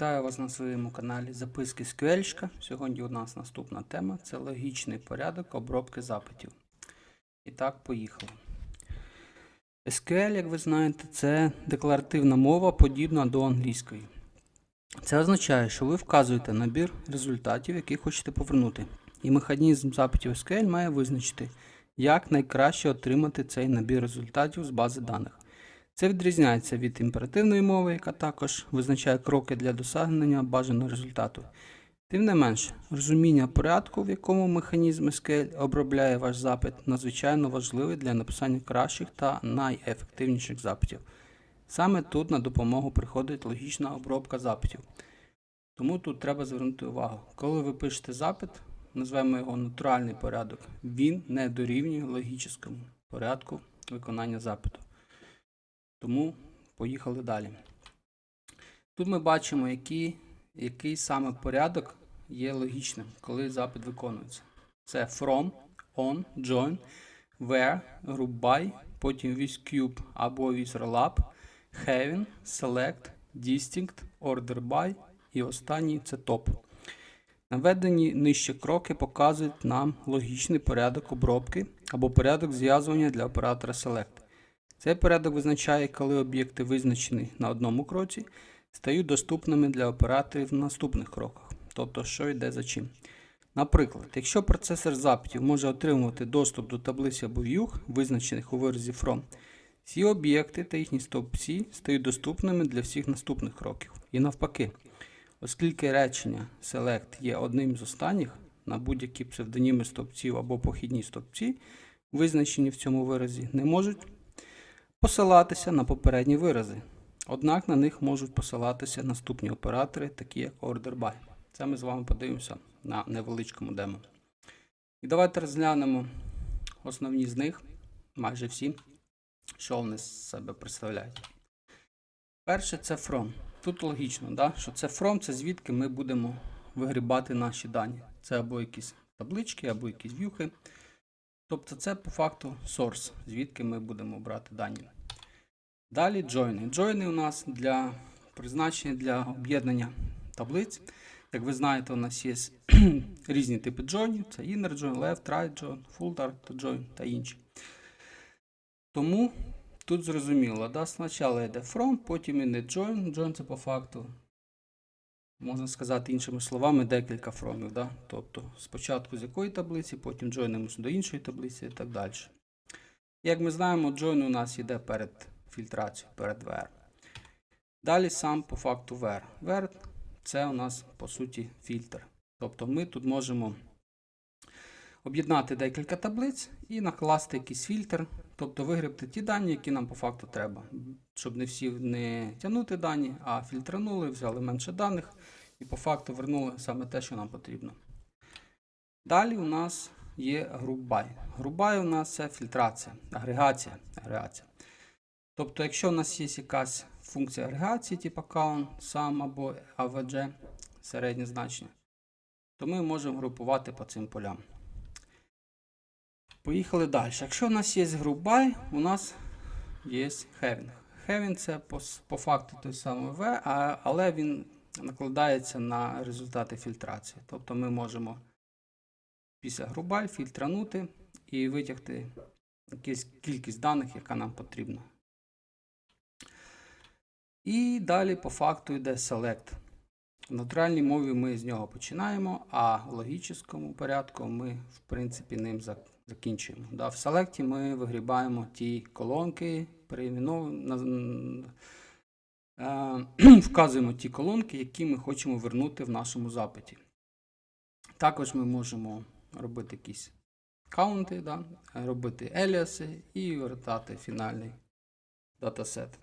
Вітаю вас на своєму каналі Записки з. Сьогодні у нас наступна тема це логічний порядок обробки запитів. І так, поїхали. SQL, як ви знаєте, це декларативна мова, подібна до англійської. Це означає, що ви вказуєте набір результатів, які хочете повернути. І механізм запитів SQL має визначити, як найкраще отримати цей набір результатів з бази даних. Це відрізняється від імперативної мови, яка також визначає кроки для досягнення бажаного результату. Тим не менше, розуміння порядку, в якому механізм SQL обробляє ваш запит, надзвичайно важливий для написання кращих та найефективніших запитів. Саме тут на допомогу приходить логічна обробка запитів. Тому тут треба звернути увагу. Коли ви пишете запит, назвемо його натуральний порядок, він не дорівнює логічному порядку виконання запиту. Тому поїхали далі. Тут ми бачимо, який, який саме порядок є логічним, коли запит виконується. Це from, on, join, where, group by, потім with cube або with rollup, having, select, distinct, order by і останній це top. Наведені нижче кроки показують нам логічний порядок обробки або порядок зв'язування для оператора select. Цей порядок визначає, коли об'єкти, визначені на одному кроці, стають доступними для операторів на наступних кроках, тобто що йде за чим. Наприклад, якщо процесор запитів може отримувати доступ до таблиці або view, визначених у виразі from, всі об'єкти та їхні стовпці стають доступними для всіх наступних кроків. І навпаки, оскільки речення select є одним з останніх на будь-які псевдоніми стовпців або похідні стовпці, визначені в цьому виразі, не можуть посилатися на попередні вирази. Однак на них можуть посилатися наступні оператори, такі як order by. Це ми з вами подивимося на невеличкому демо. І давайте розглянемо основні з них, майже всі, що вони з себе представляють. Перше це from. Тут логічно, да? що це from, це звідки ми будемо вигрібати наші дані. Це або якісь таблички, або якісь в'юхи. Тобто це по факту source, звідки ми будемо брати дані. Далі join. Join у нас для призначення для об'єднання таблиць. Як ви знаєте, у нас є різні типи join. Це inner join, left, right join, full dart join та інші. Тому тут зрозуміло, да? спочатку йде from, потім йде join. Join це по факту, можна сказати іншими словами, декілька фромів. Да? Тобто спочатку з якої таблиці, потім joinимо до іншої таблиці і так далі. Як ми знаємо, join у нас йде перед фільтрацією, перед where. Далі сам по факту where. Where це у нас по суті фільтр. Тобто ми тут можемо об'єднати декілька таблиць і накласти якийсь фільтр, тобто вигребти ті дані, які нам по факту треба. Щоб не всі не тягнути дані, а фільтранули, взяли менше даних і по факту вернули саме те, що нам потрібно. Далі у нас є. Group by у нас це фільтрація, агрегація. агрегація. Тобто, якщо у нас є якась функція агрегації, типу count, sum або avg, середнє значення, то ми можемо групувати по цим полям. Поїхали далі. Якщо у нас є group by, у нас є having. Having це по, по факту той самий V, а, але він накладається на результати фільтрації. Тобто ми можемо після group by фільтранути і витягти якусь кількість даних, яка нам потрібна. І далі по факту йде select. В натуральній мові ми з нього починаємо, а в логічному порядку ми, в принципі, ним закінчуємо. Да, В селекті ми вигрібаємо ті колонки, перейменовуємо, вказуємо ті колонки, які ми хочемо вернути в нашому запиті. Також ми можемо робити якісь каунти, да, робити еліаси і вертати фінальний датасет.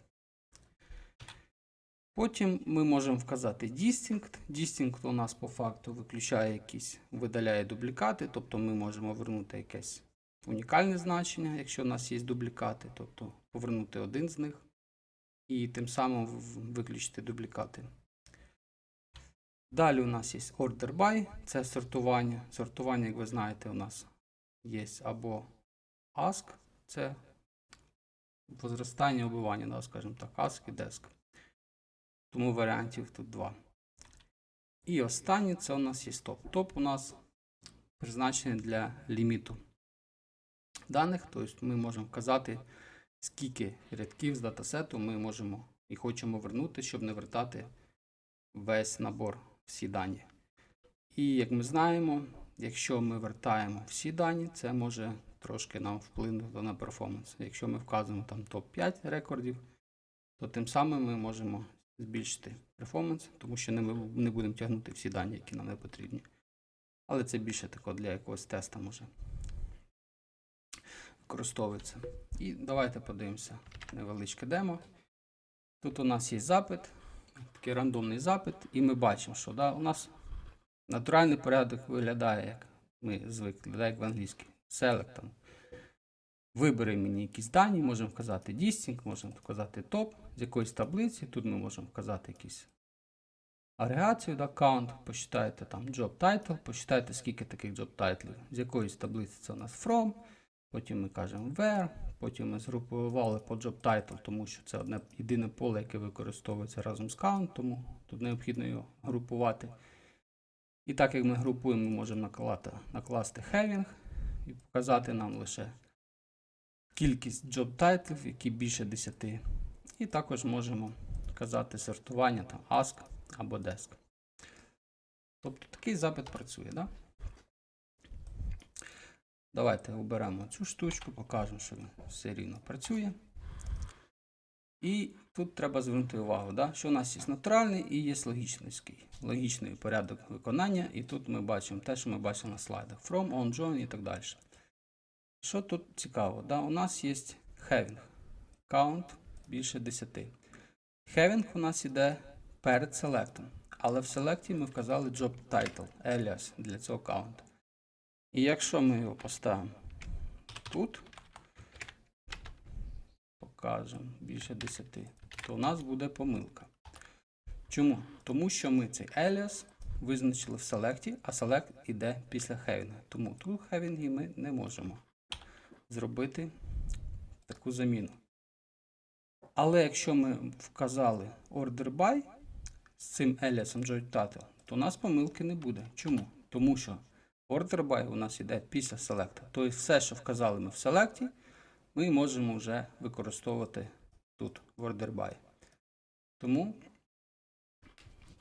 Потім ми можемо вказати distinct. Distinct у нас по факту виключає якісь, видаляє дублікати, тобто ми можемо вернути якесь унікальне значення, якщо у нас є дублікати, тобто повернути один з них і тим самим виключити дублікати. Далі у нас є order by, це сортування. Сортування, як ви знаєте, у нас є або ask, це возростання убивання, да, скажімо так, ask і desk. Тому варіантів тут два. І останнє це у нас є топ. Топ у нас призначений для ліміту даних. Тобто ми можемо вказати, скільки рядків з датасету ми можемо і хочемо вернути, щоб не вертати весь набор, всі дані. І як ми знаємо, якщо ми вертаємо всі дані, це може трошки нам вплинути на перформанс. Якщо ми вказуємо там топ-5 рекордів, то тим самим ми можемо збільшити перформанс, тому що ми не будемо тягнути всі дані, які нам не потрібні. Але це більше тако для якогось теста може використовується. І давайте подивимося невеличке демо. Тут у нас є запит, такий рандомний запит, і ми бачимо, що да, у нас натуральний порядок виглядає, як ми звикли, виглядає як в англійській. Select. Вибери мені якісь дані, можемо вказати distinct, можемо вказати топ з якоїсь таблиці. Тут ми можемо вказати якісь агрегацію, count, посчитайте там job title, посчитайте, скільки таких job title, з якоїсь таблиці це у нас from, потім ми кажемо where, потім ми згрупували по job title, тому що це одне єдине поле, яке використовується разом з count, тому тут необхідно його групувати. І так як ми групуємо, ми можемо накласти having і показати нам лише кількість job titlів, які більше 10. І також можемо казати сортування там ask або desk. Тобто такий запит працює. Да? Давайте оберемо цю штучку, покажемо, що він все рівно працює. І тут треба звернути увагу, да? що у нас є натуральний і є логічний, логічний порядок виконання. І тут ми бачимо те, що ми бачили на слайдах. From, on, join і так далі. Що тут цікаво? Да? У нас є having. Count більше 10. Having у нас іде перед селектом. Але в селекті ми вказали job title, alias для цього count. І якщо ми його поставимо тут, покажемо більше 10, то у нас буде помилка. Чому? Тому що ми цей alias визначили в селекті, а select іде після having. Тому тут having ми не можемо зробити таку заміну. Але якщо ми вказали order by з цим alias join title, то у нас помилки не буде. Чому? Тому що order by у нас йде після селекта. Тобто все, що вказали ми в селекті, ми можемо вже використовувати тут в order by. Тому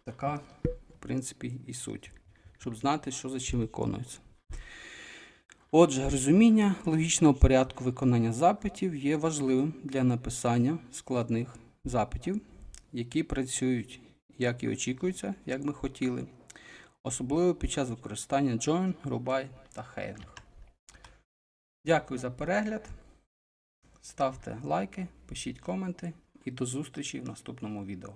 така, в принципі, і суть, щоб знати, що за чим виконується. Отже, розуміння логічного порядку виконання запитів є важливим для написання складних запитів, які працюють, як і очікується, як ми хотіли, особливо під час використання join, rubай та having. Дякую за перегляд. Ставте лайки, пишіть коменти і до зустрічі в наступному відео.